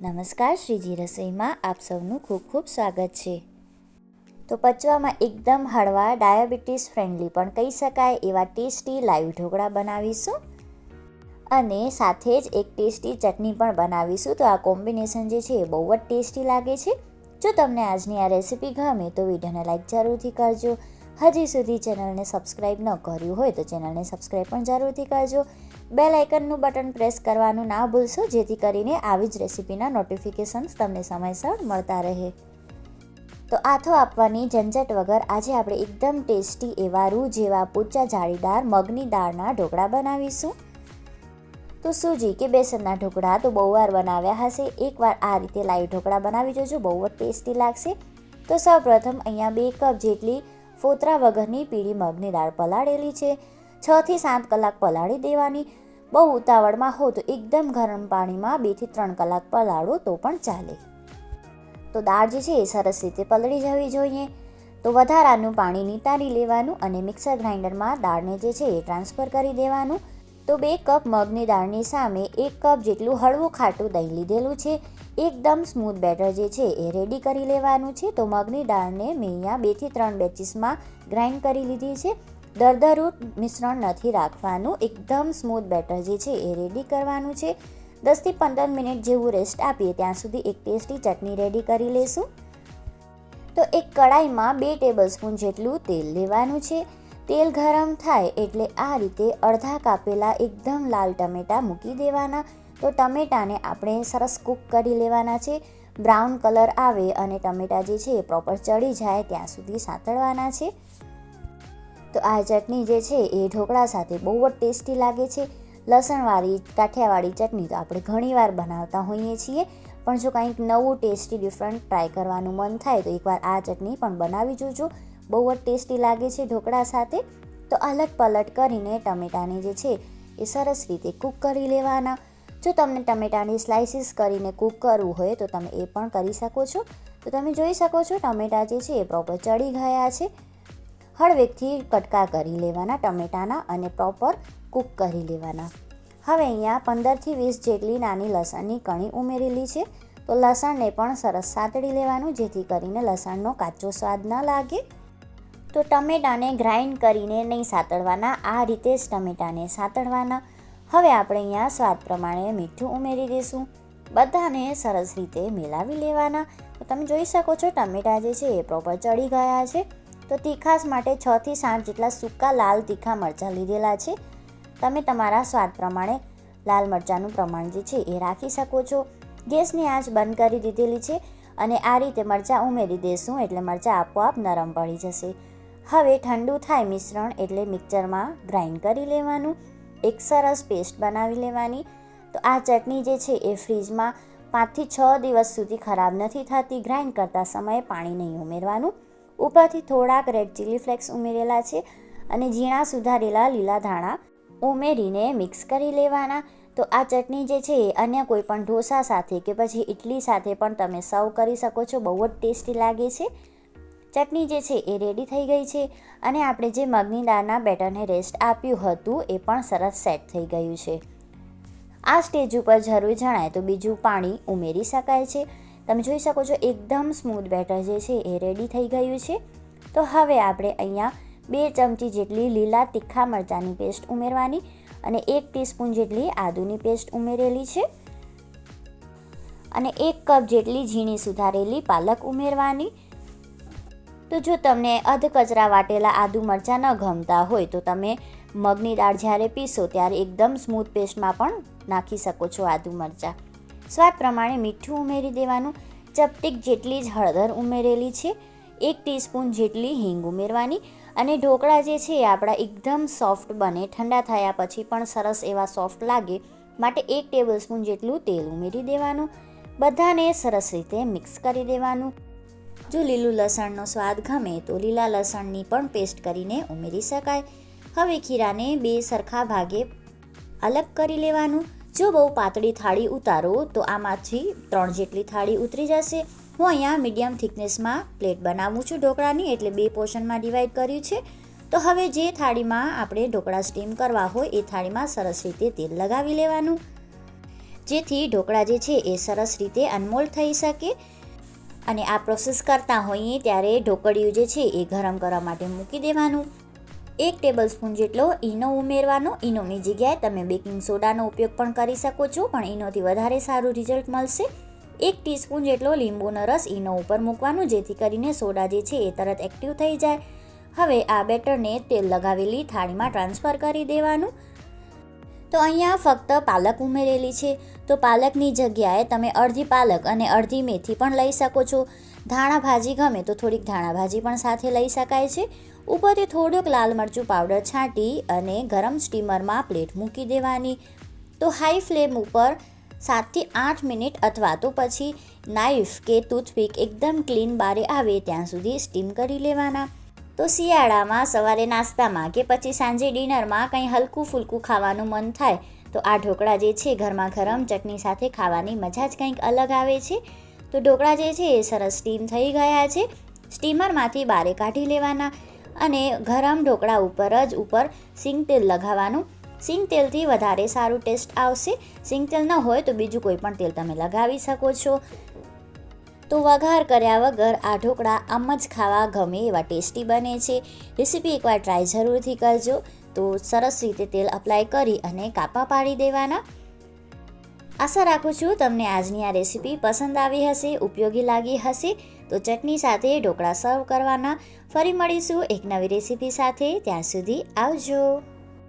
નમસ્કાર શ્રીજી રસોઈમાં આપ સૌનું ખૂબ ખૂબ સ્વાગત છે. તો પચવામાં એકદમ હળવા, ડાયાબિટીસ ફ્રેન્ડલી પણ કહી શકાય એવા ટેસ્ટી લાઈવ ઢોકળા બનાવીશું. અને સાથે જ એક ટેસ્ટી ચટણી પણ બનાવીશું. તો આ કોમ્બિનેશન જે છે એ બહુ જ ટેસ્ટી લાગે છે. જો તમને આજની આ રેસિપી ગમે તો વિડીયોને લાઈક જરૂરથી કરજો. હજી સુધી ચેનલને સબસ્ક્રાઈબ ન કર્યું હોય તો ચેનલને સબસ્ક્રાઈબ પણ જરૂરથી કરજો. બેલ આઇકનનું બટન પ્રેસ કરવાનું ના ભૂલશો, જેથી કરીને આવી જ રેસિપીના નોટિફિકેશન્સ તમને સમયસર મળતા રહે. તો આથો આપવાની ઝંઝટ વગર આજે આપણે એકદમ ટેસ્ટી એવા રૂ જેવા પૂચા જાળીદાર મગની દાળના ઢોકળા બનાવીશું. તો સૂજી કે બેસનના ઢોકળા તો બહુ વાર બનાવ્યા હશે, એકવાર આ રીતે લાઈવ ઢોકળા બનાવી જોજો, બહુ જ ટેસ્ટી લાગશે. તો સૌપ્રથમ અહીંયા બે કપ જેટલી ફોતરા વગરની પીળી મગની દાળ પલાળેલી છે. છથી સાત કલાક પલાળી દેવાની. બહુ ઉતાવળમાં હો તો એકદમ ગરમ પાણીમાં બેથી ત્રણ કલાક પલાળો તો પણ ચાલે. તો દાળ જે છે એ સરસ રીતે પલળી જવી જોઈએ. તો વધારાનું પાણી નીતારી લેવાનું અને મિક્સર ગ્રાઇન્ડરમાં દાળને જે છે એ ટ્રાન્સફર કરી દેવાનું. તો બે કપ મગની દાળની સામે એક કપ જેટલું હળવું ખાટું દહીં લીધેલું છે. એકદમ સ્મૂથ બેટર જે છે એ રેડી કરી લેવાનું છે. તો મગની દાળને મેં અહીંયા બેથી ત્રણ બેચીસમાં ગ્રાઇન્ડ કરી લીધી છે. દરદરું મિશ્રણ નથી રાખવાનું. એકદમ સ્મૂથ બેટર જે છે એ રેડી કરવાનું છે. દસથી પંદર મિનિટ જેવું રેસ્ટ આપીએ ત્યાં સુધી એક ટેસ્ટી ચટણી રેડી કરી લેશું. તો એક કડાઈમાં બે ટેબલ સ્પૂન જેટલું તેલ લેવાનું છે. તેલ ગરમ થાય એટલે આ રીતે અડધા કાપેલા એકદમ લાલ ટમેટાં મૂકી દેવાના. તો ટમેટાને આપણે સરસ કૂક કરી લેવાના છે. બ્રાઉન કલર આવે અને ટમેટા જે છે એ પ્રોપર ચડી જાય ત્યાં સુધી સાંતળવાના છે. તો આ ચટણી જે છે એ ઢોકળા સાથે બહુ જ ટેસ્ટી લાગે છે. લસણવાળી કાઠિયાવાળી ચટણી તો આપણે ઘણીવાર બનાવતા હોઈએ છીએ. પણ જો કંઈક નવું, ટેસ્ટી, ડિફરન્ટ ટ્રાય કરવાનું મન થાય તો એકવાર આ ચટણી પણ બનાવી જોજો. બહુ જ ટેસ્ટી લાગે છે ઢોકળા સાથે. તો અલગ પલટ કરીને ટમેટાને જે છે એ સરસ રીતે કૂક કરી લેવાના. જો તમને ટમેટાની સ્લાઇસીસ કરીને કૂક કરવું હોય તો તમે એ પણ કરી શકો છો. તો તમે જોઈ શકો છો ટમેટા જે છે એ પ્રોપર ચડી ગયા છે. હળવેકથી કટકા કરી લેવાના ટમેટાના અને પ્રોપર કૂક કરી લેવાના. હવે અહીંયા પંદરથી વીસ જેટલી નાની લસણની કણી ઉમેરેલી છે. તો લસણને પણ સરસ સાતડી લેવાનું જેથી કરીને લસણનો કાચો સ્વાદ ન લાગે. તો ટમેટાને ગ્રાઇન્ડ કરીને નહીં સાતળવાના, આ રીતે જ ટમેટાને સાતળવાના. હવે આપણે અહીંયા સ્વાદ પ્રમાણે મીઠું ઉમેરી દઈશું. બધાને સરસ રીતે મિલાવી લેવાના. તો તમે જોઈ શકો છો, ટમેટા જે છે એ પ્રોપર ચડી ગયા છે. તો તીખાસ માટે છથી સાત જેટલા સૂકા લાલ તીખા મરચાં લીધેલા છે. તમે તમારા સ્વાદ પ્રમાણે લાલ મરચાંનું પ્રમાણ જે છે એ રાખી શકો છો. ગેસની આંચ બંધ કરી દીધેલી છે અને આ રીતે મરચાં ઉમેરી દેશું એટલે મરચાં આપોઆપ નરમ પડી જશે. હવે ઠંડુ થાય મિશ્રણ એટલે મિક્સરમાં ગ્રાઇન્ડ કરી લેવાનું, એક સરસ પેસ્ટ બનાવી લેવાની. તો આ ચટણી જે છે એ ફ્રીજમાં પાંચથી છ દિવસ સુધી ખરાબ નથી થતી, ગ્રાઇન્ડ કરતા સમયે પાણી નહીં ઉમેરવાનું. ઉપરથી થોડાક રેડ ચીલી ફ્લેક્સ ઉમેરેલા છે અને ઝીણા સુધારેલા લીલા ધાણા ઉમેરીને મિક્સ કરી લેવાના. તો આ ચટણી જે છે એ અન્ય કોઈ પણ ઢોસા સાથે કે પછી ઇડલી સાથે પણ તમે સર્વ કરી શકો છો, બહુ જ ટેસ્ટી લાગે છે. ચટણી જે છે એ રેડી થઈ ગઈ છે અને આપણે જે મગની દાળના બેટરને રેસ્ટ આપ્યું હતું એ પણ સરસ સેટ થઈ ગયું છે. આ સ્ટેજ ઉપર જરૂર જણાય તો બીજું પાણી ઉમેરી શકાય છે. તમે જોઈ શકો છો એકદમ સ્મૂથ બેટર જે છે એ રેડી થઈ ગયું છે. તો હવે આપણે અહીંયા બે ચમચી જેટલી લીલા તીખા મરચાંની પેસ્ટ ઉમેરવાની અને એક ટીસ્પૂન જેટલી આદુની પેસ્ટ ઉમેરેલી છે. અને એક કપ જેટલી ઝીણી સુધારેલી પાલક ઉમેરવાની. તો જો તમને અધ કચરા વાટેલા આદુ મરચાં ન ગમતા હોય તો તમે મગની દાળ જ્યારે પીસો ત્યારે એકદમ સ્મૂથ પેસ્ટમાં પણ નાખી શકો છો આદુ મરચાં. સ્વાદ પ્રમાણે મીઠું ઉમેરી દેવાનું. ચપટીક જેટલી જ હળદર ઉમેરેલી છે. એક ટીસ્પૂન જેટલી હિંગ ઉમેરવાની. અને ઢોકળા જે છે એ આપણા એકદમ સોફ્ટ બને. ઠંડા થયા પછી પણ સરસ એવા સોફ્ટ લાગે. માટે એક ટેબલ સ્પૂન જેટલું તેલ ઉમેરી દેવાનું. બધાને સરસ રીતે મિક્સ કરી દેવાનું. જો લીલું લસણનો સ્વાદ ગમે તો લીલા લસણની પણ પેસ્ટ કરીને ઉમેરી શકાય. હવે ખીરાને બે સરખા ભાગે અલગ કરી લેવાનું. જો બહુ પાતળી થાળી ઉતારો તો આમાંથી ત્રણ જેટલી થાળી ઉતરી જશે. હું અહીંયા મીડિયમ થિકનેસમાં પ્લેટ બનાવું છું ઢોકળાની એટલે બે પોર્શનમાં ડિવાઈડ કર્યું છે. તો હવે જે થાળીમાં આપણે ઢોકળા સ્ટીમ કરવા હોય એ થાળીમાં સરસ રીતે તેલ લગાવી લેવાનું. જેથી ઢોકળા જે છે એ સરસ રીતે અનમોલ થઈ શકે. અને આ પ્રોસેસ કરતા હોઈએ ત્યારે ઢોકળિયું જે છે એ ગરમ કરવા માટે મૂકી દેવાનું. એક ટેબલ સ્પૂન જેટલો ઈનો ઉમેરવાનો. ઈનોની જગ્યાએ તમે બેકિંગ સોડાનો ઉપયોગ પણ કરી શકો છો, પણ ઈનોથી વધારે સારું રિઝલ્ટ મળશે. એક ટીસ્પૂન જેટલો લીંબુનો રસ ઈનો ઉપર મૂકવાનું, જેથી કરીને સોડા જે છે એ તરત એક્ટિવ થઈ જાય. હવે આ બેટરને તેલ લગાવેલી થાળીમાં ટ્રાન્સફર કરી દેવાનું. તો અહીંયા ફક્ત પાલક ઉમેરેલી છે. તો પાલકની જગ્યાએ તમે અડધી પાલક અને અડધી મેથી પણ લઈ શકો છો. ધાણા ભાજી ગમે તો થોડીક ધાણા ભાજી પણ સાથે લઈ શકાય છે. ઉપરથી થોડુંક લાલ મરચું પાવડર છાંટી અને ગરમ સ્ટીમરમાં પ્લેટ મૂકી દેવાની. તો હાઈ ફ્લેમ ઉપર સાતથી આઠ મિનિટ અથવા તો પછી નાઈફ કે ટૂથપીક એકદમ ક્લીન બારે આવે ત્યાં સુધી સ્ટીમ કરી લેવાના. તો શિયાળામાં સવારે નાસ્તામાં કે પછી સાંજે ડિનરમાં કંઈ હલકું ફૂલકું ખાવાનું મન થાય, તો આ ઢોકળા જે છે ઘરમાં ગરમ ચટણી સાથે ખાવાની મજા જ કંઈક અલગ આવે છે. તો ઢોકળા જે છે એ સરસ સ્ટીમ થઈ ગયા છે. સ્ટીમરમાંથી બારે કાઢી લેવાના અને ગરમ ઢોકળા ઉપર જ ઉપર સિંગ તેલ લગાવવાનું. સિંગ તેલથી વધારે સારું ટેસ્ટ આવશે. સિંગ તેલ ન હોય તો બીજું કોઈ પણ તેલ તમે લગાવી શકો છો. તો વઘાર કર્યા વગર આ ઢોકળા આમ જ ખાવા ગમે એવા ટેસ્ટી બને છે. રેસીપી એકવાર ટ્રાય જરૂરથી કરજો. તો સરસ રીતે તેલ અપ્લાય કરી અને કાપા પાડી દેવાના. આશા રાખું છું તમને આજની આ રેસીપી પસંદ આવી હશે, ઉપયોગી લાગી હશે. તો ચટણી સાથે ઢોકળા સર્વ કરવાના. ફરી મળીશું એક નવી રેસીપી સાથે. ત્યાં સુધી આવજો.